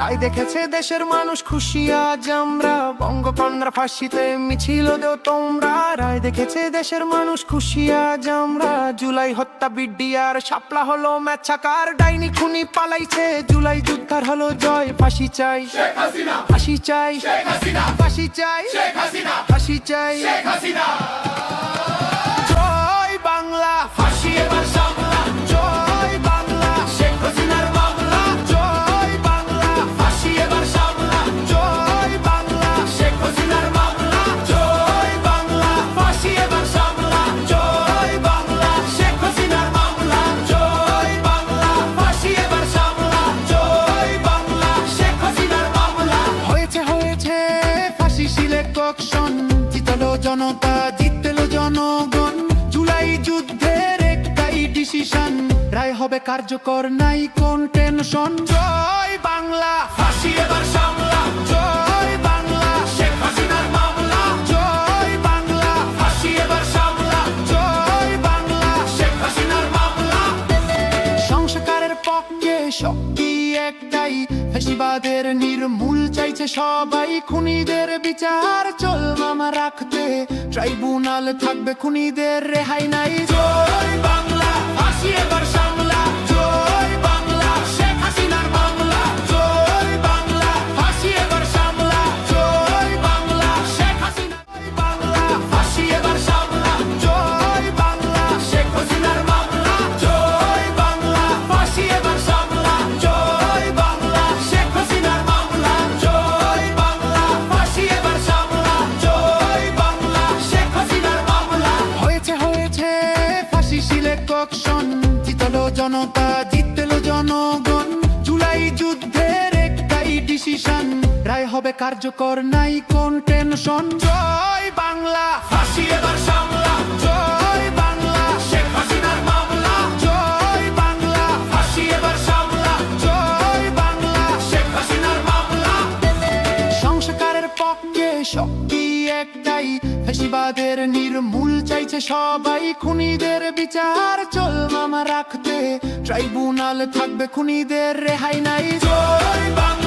রায় দেখেছে দেশের মানুষ খুশি আজ আমরা। বঙ্গকন্যার ফাঁসিতে মিছিল দেও তোমরা। রায় দেখেছে দেশের মানুষ খুশি আজ আমরা। জুলাই হত্যা বিডিআর শাপলা হলো ম্যাচাকার। ডাইনি খুনি পালাইছে জুলাই যুদ্ধার হলো জয়। ফাঁসি চাই। ফাঁসি চাই। ফাঁসি চাই। ফাঁসি চাই। জয় সিলেকশন জিতলো জনতা, জিতলো জনগণ। জুলাই যুদ্ধের একটাই ডিসিশন রায় হবে কার্যকর, নাই কোন টেনশন জয় বাংলা, ফাঁসি এবার সামলা। জয় বাংলা, শেখ হাসিনার মামলা। জয় বাংলা, ফাঁসি এবার সামলা। জয় বাংলা, শেখ হাসিনার মামলা। সংস্কারের পক্ষে শক্তি একটাই, ফেসিবাদের নির্মূল চাইছে সবাই খুনিদের বিচার, চল মামা রাখতে। ট্রাইব্যুনাল থাকবে খুনিদের রেহাই নাই। জয় বাংলা আসি এবার সামলা হবে কার্যকর নাই কোন টেনশন। জয় বাংলা। ফাঁসি এবার সামলা। জয় বাংলা। শেখ হাসিনার মামলা। জয় বাংলা। ফাঁসি এবার সামলা। জয় বাংলা। শেখ হাসিনার মামলা। সংস্কারের পক্ষে শক্তি একটাই? ফেসিবাদের নির্মূল চাইছে সবাই। খুনিদের বিচার চল মামা রাখতে। ট্রাইব্যুনাল থাকবে খুনিদের রেহাই নাই। জয় বাংলা।